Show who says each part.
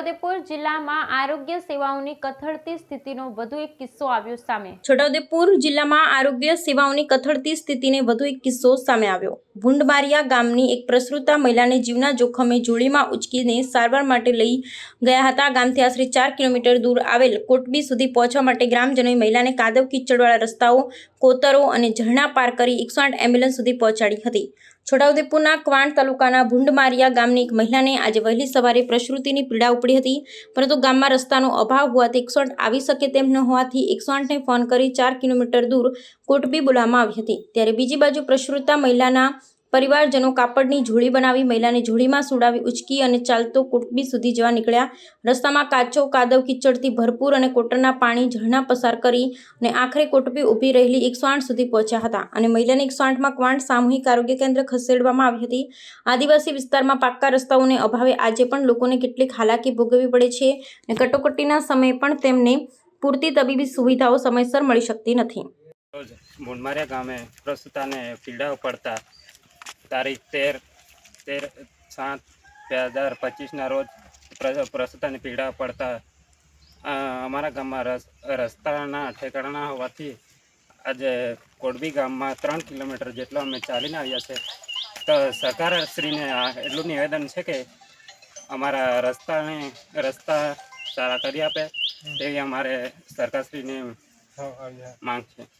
Speaker 1: છોટાઉદેપુર જિલ્લામાં આરોગ્ય સેવાઓની કથળતી સ્થિતિનો વધુ એક કિસ્સો આવ્યો સામે.
Speaker 2: છોટાઉદેપુર જિલ્લામાં આરોગ્ય સેવાઓની કથળતી સ્થિતિને વધુ એક કિસ્સો સામે આવ્યો. ભુંડબારિયા ગામની એક પ્રસૃતા મહિલાને જીવના જોખમે જોડીમાં ઉચકીને સારવાર માટે લઈ ગયા હતા. ગામથી આશરે ચાર કિલોમીટર દૂર આવેલ કોટબી સુધી પહોંચવા માટે ગ્રામજનોએ મહિલાને કાદવ કીચડવાળા રસ્તાઓ, કોતરો અને ઝરણા પાર કરી એકસો આઠ એમ્બ્યુલન્સ સુધી પહોંચાડી હતી. છોટાઉદેપુરના ક્વાંટ તાલુકાના ભુંડમારિયા ગામની એક મહિલાને આજે વહેલી સવારે પ્રસૃતિની પીડા ઉપડી હતી. પરંતુ ગામમાં રસ્તાનો અભાવ હોવાથી એકસો આવી શકે તેમ ન હોવાથી એકસો આઠને ફોન કરી ચાર કિલોમીટર દૂર કોટબી બોલાવવામાં આવી હતી. ત્યારે બીજી બાજુ પ્રસૃતા મહિલાના પરિવારજનો કાપડની જોડી બનાવી મહિલાને ઝૂળીમાં સુડાવી ઉચકી અને ચાલતો કોટબી સુધી જવા નીકળ્યા. રસ્તામાં કાચો કાદવ કિચડથી ભરપૂર અને કોટરના પાણી ઝરણા પસાર કરી અને આખરે કોટબી ઊભી રહેલી એકસો આઠ સુધી પહોંચ્યા હતા અને મહિલાને એકસો આઠમાં ક્વાંટ સામૂહિક આરોગ્ય કેન્દ્ર ખસેડવામાં આવી હતી. આદિવાસી વિસ્તારમાં પાક્કા રસ્તાઓને અભાવે આજે પણ લોકોને કેટલીક હાલાકી ભોગવવી પડે છે અને કટોકટીના સમયે પણ તેમને પૂરતી તબીબી સુવિધાઓ સમયસર મળી શકતી નથી.
Speaker 3: મુંડમારિયા ગામે પ્રસૂતાને પીડા પડતા તારીખ તેર તેર સાત બે હજાર પચીસના રોજ પ્ર- પ્રસૂતાને પીડા પડતા અમારા ગામમાં રસ રસ્તાના ઠેકાણા હોવાથી આજે કોડબી ગામમાં ત્રણ કિલોમીટર જેટલો અમે ચાલીને આવ્યા છે. તો સરકારશ્રીને આ એટલું નિવેદન છે કે અમારા રસ્તાને રસ્તા સારા કરી આપે તેવી અમારે સરકારશ્રીની માંગ છે.